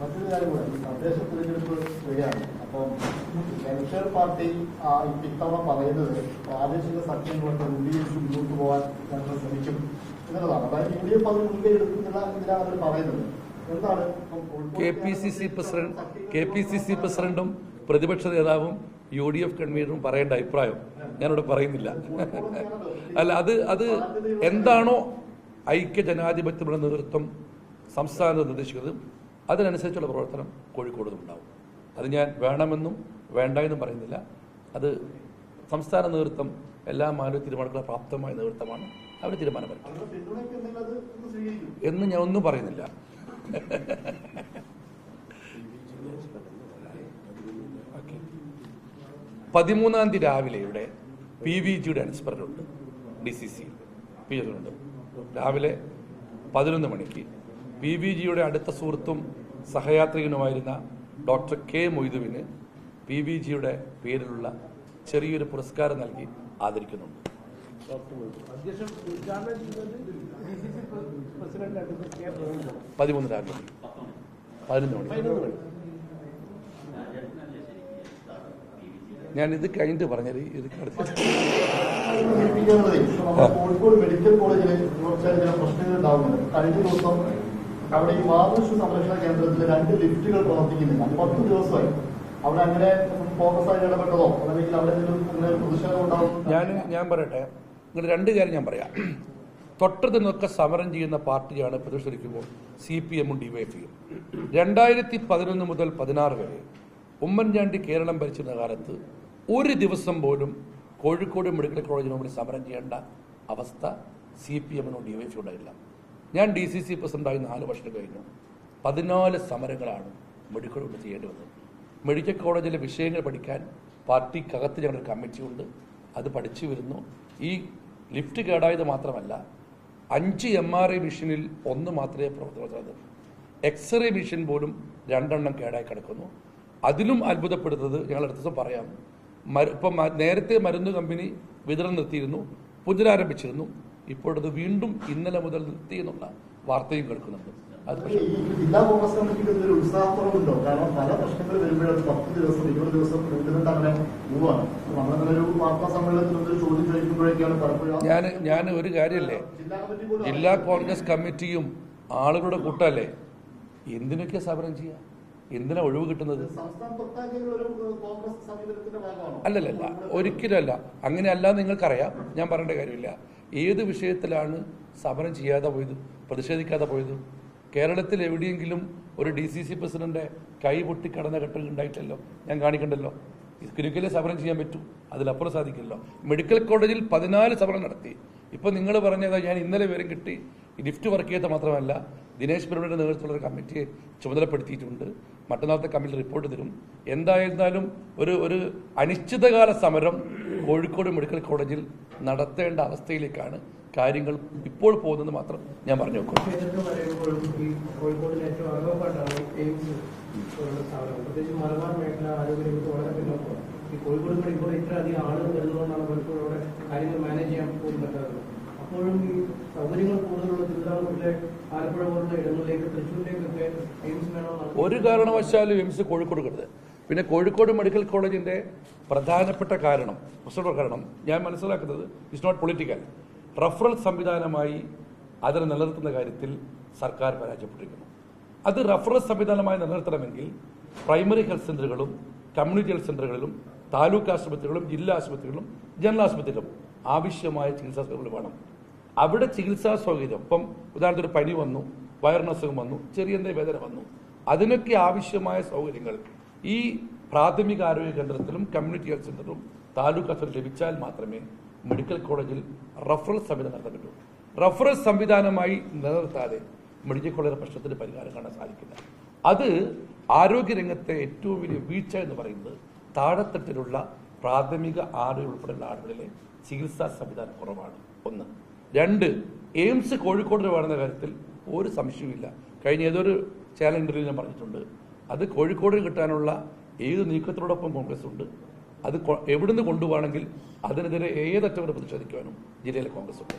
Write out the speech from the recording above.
മറ്റൊരു കാര്യം കൂടെ തദ്ദേശ തിരഞ്ഞെടുപ്പ് വരികയാണ് അപ്പം വെൽഫെയർ പാർട്ടി ഇത്തവണ പറയുന്നത് പ്രാദേശിക സഖ്യങ്ങളൊക്കെ രൂപീകരിച്ച് മുന്നോട്ട് പോകാൻ ഞങ്ങൾ ശ്രമിക്കും എന്നുള്ളതാണ്. അതായത് യു ഡി എഫ് അത് മുൻകൈ എടുക്കുന്നില്ല എന്തിനാണ് അവർ പറയുന്നത്. എന്താണ്? K P C C president K P C C പ്രസിഡന്റും പ്രതിപക്ഷ നേതാവും യു ഡി എഫ് കൺവീനറും പറയേണ്ട അഭിപ്രായം. ഞാനിവിടെ പറയുന്നില്ല. അല്ല അത് അത് എന്താണോ ഐക്യ ജനാധിപത്യമുള്ള നേതൃത്വം സംസ്ഥാനത്ത് നിർദ്ദേശിക്കുന്നത്. അതിനനുസരിച്ചുള്ള പ്രവർത്തനം കോഴിക്കോടും ഉണ്ടാവും അത് ഞാൻ വേണമെന്നും വേണ്ട എന്നും പറയുന്നില്ല. അത് സംസ്ഥാന നേതൃത്വം എല്ലാ മാനവ തീരുമാനങ്ങളും പ്രാപ്തമായ നേതൃത്വമാണ്. അവർ തീരുമാനമെടുക്കും. എന്ന് ഞാൻ ഒന്നും പറയുന്നില്ല. പതിമൂന്നാം തീയതി രാവിലെ ഇവിടെ പി വി ജിയുടെ അനുസ്മരണമുണ്ട് ഡി സി സി പി ഉണ്ട്. രാവിലെ പതിനൊന്ന് മണിക്ക് പി വി ജിയുടെ അടുത്ത സുഹൃത്തും സഹയാത്രികനുമായിരുന്ന ഡോക്ടർ കെ മൊയ്തുവിന് പി വി ജിയുടെ പേരിലുള്ള ചെറിയൊരു പുരസ്കാരം നൽകി ആദരിക്കുന്നുണ്ട്. പതിമൂന്ന് രാവിലെ പതിനൊന്ന് മണി. ഞാൻ ഇത് കഴിഞ്ഞിട്ട് പറഞ്ഞത് ഇത് കോഴിക്കോട് മെഡിക്കൽ കോളേജിൽ കുറച്ചാൽ ചില പ്രശ്നങ്ങൾ ഉണ്ടാവുന്നുണ്ട്. കഴിഞ്ഞ ദിവസം അവിടെ ഈ മാതൃശ്വ സംരക്ഷണ കേന്ദ്രത്തിൽ രണ്ട് ലിഫ്റ്റുകൾ പ്രവർത്തിക്കുന്നില്ല. പത്ത് ദിവസമായി. അവിടെ അങ്ങനെ ഫോക്കസ് ആയി ഇടപെട്ടതോ അല്ലെങ്കിൽ അവിടെ എന്തെങ്കിലും പ്രതിഷേധം ഉണ്ടാവും? ഞാൻ ഞാൻ പറയട്ടെ. നിങ്ങൾ രണ്ട് കാര്യം ഞാൻ പറയാം. തൊട്ടത് നിന്നൊക്കെ സമരം ചെയ്യുന്ന പാർട്ടിയാണ് പ്രതിഷേധിക്കുമ്പോൾ സി പി എമ്മും ഡി വൈ ഡിവൈഎഫ്ഐയും രണ്ടായിരത്തി പതിനൊന്ന് മുതൽ പതിനാറ് വരെ ഉമ്മൻചാണ്ടി കേരളം ഭരിച്ചിരുന്ന കാലത്ത് ഒരു ദിവസം പോലും കോഴിക്കോട് മെഡിക്കൽ കോളേജിന് മുമ്പിൽ സമരം ചെയ്യേണ്ട അവസ്ഥ സി പി എമ്മിനോ ഡി വൈ ഡിവൈഎഫ്ഐ ഉണ്ടായില്ല ഞാൻ ഡി സി സി പ്രസിഡന്റായി നാല് വർഷം കഴിഞ്ഞു. പതിനാല് സമരങ്ങളാണ് മെഡിക്കൽ കോളേജിൽ ചെയ്യേണ്ടി വന്നത്. മെഡിക്കൽ കോളേജിലെ വിഷയങ്ങൾ പഠിക്കാൻ പാർട്ടിക്കകത്ത് ഞങ്ങളുടെ കമ്മിറ്റി ഉണ്ട്. അത് പഠിച്ചു വരുന്നു. ഈ ലിഫ്റ്റ് കേടായത് മാത്രമല്ല അഞ്ച് എം ആർ ഐ മെഷീനിൽ ഒന്ന് മാത്രമേ പ്രവർത്തനം എക്സ്റേ മെഷീൻ പോലും രണ്ടെണ്ണം കേടായി കിടക്കുന്നു. അതിലും അത്ഭുതപ്പെടുന്നത് ഞങ്ങൾ അടുത്ത ദിവസം പറയാം. ഇപ്പം നേരത്തെ മരുന്ന് കമ്പനി വിതരണം നിർത്തിയിരുന്നു പുനരാരംഭിച്ചിരുന്നു. ഇപ്പോഴത് വീണ്ടും ഇന്നലെ മുതൽ നിർത്തി എന്നുള്ള വാർത്തയും കേൾക്കുന്നുണ്ട്. അത് പക്ഷേ ജില്ലാ കോൺഗ്രസ് കമ്മിറ്റിക്ക് ഉത്സാഹത്തോടുണ്ടോ ഉത്സാഹക്കുറവുണ്ടോ കാരണം പല പ്രശ്നങ്ങൾ വരുമ്പോഴത് പത്ത് ദിവസം ഇരുപത് ദിവസം പ്രസിഡന്റ് അങ്ങനെ പോവാണ്. ഒരു വാർത്താ സമ്മേളനത്തിൽ ഒരു ചോദ്യം ചോദിക്കുമ്പോഴേക്കാണ് പലപ്പോഴും ഞാൻ ഞാൻ ഒരു കാര്യമല്ലേ ജില്ലാ കോൺഗ്രസ് കമ്മിറ്റിയും ആളുകളുടെ കൂട്ടല്ലേ? എന്തിനൊക്കെ സമരം ചെയ്യുക എന്തിനാ ഒഴിവ് കിട്ടുന്നത്? അല്ലല്ലല്ല ഒരിക്കലും അല്ല അങ്ങനെയല്ല നിങ്ങൾക്കറിയാം. ഞാൻ പറയേണ്ട കാര്യമില്ല. ഏത് വിഷയത്തിലാണ് സമരം ചെയ്യാതെ പോയത് പ്രതിഷേധിക്കാതെ പോയത്? കേരളത്തിൽ എവിടെയെങ്കിലും ഒരു ഡി സി സി പ്രസിഡന്റ് കൈ പൊട്ടി കടന്ന ഘട്ടം ഉണ്ടായിട്ടല്ലോ? ഞാൻ കാണിക്കണ്ടല്ലോ? ഒരിക്കലേ സമരം ചെയ്യാൻ പറ്റൂ? അതിലപ്പുറം സാധിക്കില്ലല്ലോ. മെഡിക്കൽ കോളേജിൽ പതിനാല് സമരം നടത്തി. ഇപ്പൊ നിങ്ങൾ പറഞ്ഞത് ഞാൻ ഇന്നലെ വിവരം കിട്ടി. ലിഫ്റ്റ് വർക്ക് ചെയ്ത മാത്രമല്ല ദിനേശ് പിരമിഡിന്റെ നേതൃത്വത്തിലുള്ള ഒരു കമ്മിറ്റിയെ ചുമതലപ്പെടുത്തിയിട്ടുണ്ട്. മറ്റന്നാളത്തെ കമ്മിറ്റി റിപ്പോർട്ട് തരും. എന്തായിരുന്നാലും ഒരു ഒരു അനിശ്ചിതകാല സമരം കോഴിക്കോട് മെഡിക്കൽ കോളേജിൽ നടത്തേണ്ട അവസ്ഥയിലേക്കാണ് കാര്യങ്ങൾ ഇപ്പോൾ പോകുന്നത് മാത്രം ഞാൻ പറഞ്ഞു നോക്കും ഈ എയിംസ് അപ്പോഴും ഈ സൗകര്യങ്ങൾ കൂടുതലുള്ള തിരുവിതാംകൂറിലെ ആലപ്പുഴ പോലുള്ള ഇടങ്ങളിലേക്ക് തൃശ്ശൂരിലേക്കൊക്കെ വേണമെന്നാണ് ഒരു കാരണവശാലും എയിംസ് കോഴിക്കോട് കൊടുത്തത് പിന്നെ കോഴിക്കോട് മെഡിക്കൽ കോളേജിന്റെ പ്രധാനപ്പെട്ട കാരണം പ്രശ്നമുള്ള കാരണം ഞാൻ മനസ്സിലാക്കുന്നത് ഇറ്റ്സ് നോട്ട് പൊളിറ്റിക്കൽ റഫറൽ സംവിധാനമായി അതിനെ നിലനിർത്തുന്ന കാര്യത്തിൽ സർക്കാർ പരാജയപ്പെട്ടിരിക്കുന്നു. അത് റഫറൽ സംവിധാനമായി നിലനിർത്തണമെങ്കിൽ പ്രൈമറി ഹെൽത്ത് സെന്ററുകളും കമ്മ്യൂണിറ്റി ഹെൽത്ത് സെന്ററുകളിലും താലൂക്ക് ആശുപത്രികളും ജില്ലാ ആശുപത്രികളും ജനറൽ ആശുപത്രികളും ആവശ്യമായ ചികിത്സാ സൗകര്യങ്ങൾ വേണം. അവിടെ ചികിത്സാ സൗകര്യം ഇപ്പം ഉദാഹരണത്തിന് ഒരു പനി വന്നു വയറിനസുഖം വന്നു ചെറിയ വേദന വന്നു അതിനൊക്കെ ആവശ്യമായ സൗകര്യങ്ങൾ ഈ പ്രാഥമിക ആരോഗ്യ കേന്ദ്രത്തിലും കമ്മ്യൂണിറ്റി ഹെൽത്ത് സെന്ററിലും താലൂക്ക് ആശുപത്രി ലഭിച്ചാൽ മാത്രമേ മെഡിക്കൽ കോളേജിൽ റഫറൽ സംവിധാനം നടത്താൻ പറ്റുള്ളൂ റഫറൽ സംവിധാനമായി നിലനിർത്താതെ മെഡിക്കൽ കോളേജ് പ്രശ്നത്തിന് പരിഹാരം കാണാൻ സാധിക്കില്ല. അത് ആരോഗ്യരംഗത്തെ ഏറ്റവും വലിയ വീഴ്ച എന്ന് പറയുന്നത് താഴെത്തട്ടിലുള്ള പ്രാഥമിക ആരോഗ്യ ഉൾപ്പെടെയുള്ള ആളുകളിലെ ചികിത്സാ സംവിധാനം കുറവാണ്. ഒന്ന്. രണ്ട് എയിംസ് കോഴിക്കോട് വേണമെന്ന കാര്യത്തിൽ ഒരു സംശയവുമില്ല. കഴിഞ്ഞ ഏതൊരു ചാനൽ ഇന്റർവ്യൂ ഞാൻ പറഞ്ഞിട്ടുണ്ട്. അത് കോഴിക്കോട് കിട്ടാനുള്ള ഏത് നീക്കത്തിനോടൊപ്പം കോൺഗ്രസ് ഉണ്ട്? അത് എവിടുന്ന് കൊണ്ടുപോകണമെങ്കിൽ അതിനെതിരെ ഏതറ്റവരെ പ്രതിഷേധിക്കുവാനും ജില്ലയിലെ കോൺഗ്രസ് ഉണ്ട്.